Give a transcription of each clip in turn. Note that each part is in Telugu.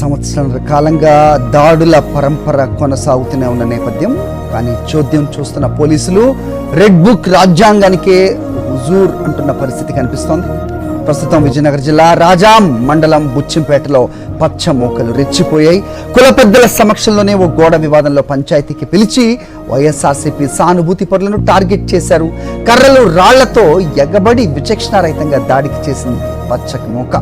సంవత్సరాల కాలంగా దాడుల పరంపర కొనసాగుతూనే ఉన్న నేపథ్యం. కానీ చోద్యం చూస్తున్న పోలీసులు రెడ్ బుక్ రాజ్యాంగానికే హుజూర్ అంటున్న పరిస్థితి కనిపిస్తోంది. ప్రస్తుతం విజయనగరం జిల్లా రాజాం మండలం బుచ్చింపేటలో పచ్చ మోకలు రెచ్చిపోయాయి. కుల పెద్దల సమక్షంలోనే ఓ గోడ వివాదంలో పంచాయతీకి పిలిచి వైఎస్ఆర్సీపీ సానుభూతి పరులను టార్గెట్ చేశారు. కర్రలు రాళ్ళతో ఎగబడి విచక్షణారహితంగా దాడికి చేసింది పచ్చకి మూక.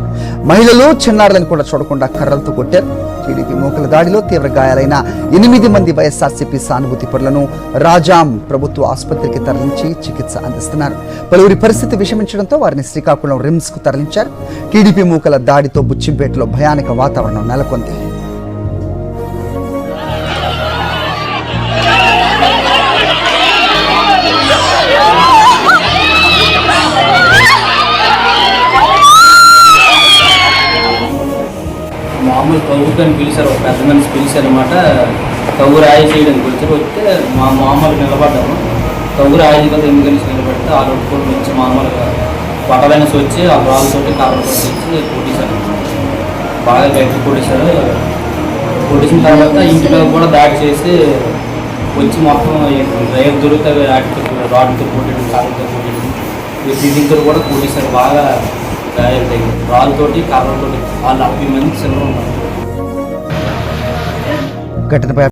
మహిళలు చిన్నారులను కూడా చూడకుండా కర్రలతో కొట్టారు. టీడీపీ మూకల దాడిలో తీవ్ర గాయాలైన ఎనిమిది మంది వైఎస్ఆర్సీపీ సానుభూతి పరులను రాజాం ప్రభుత్వ ఆసుపత్రికి తరలించి చికిత్స అందిస్తున్నారు. పలువురి పరిస్థితి విషమించడంతో వారిని శ్రీకాకుళం రిమ్స్కు తరలించారు. టీడీపీ మూకల దాడితో బుచ్చింపేటలో భయానక వాతావరణం నెలకొంది. మామూలు కవ్వుకని పిలిచారు ఒక పెద్ద మనిషి పిలిచారు అనమాట కవ్వు రాయి చేయడానికి పిలిచారు వస్తే మా మామూలు నిలబడ్డాము. కవ్వు రాయి కదా ఎందుకని నిలబడితే ఆ రోడ్డు కూడా నుంచి మామూలుగా పట్టలనేసి వచ్చి ఆ రాళ్ళతో కర్రలు కొట్టించి కొట్టేశారు. బాగా గట్టి కొట్టేశారు. కొట్టేసిన తర్వాత ఇంటిలో కూడా దాడి చేసి వచ్చి మొత్తం డ్రైవర్ దొరికితే వాటితో రాడ్తో కొట్టడం కర్రలతో కొట్టడం దీంతో కూడా కొట్టేశారు. బాగా గాయాలు తగ్గి రాళ్ళతోటి కర్రలతోటి వాళ్ళు నలభై ఉన్నారు ఘటనపై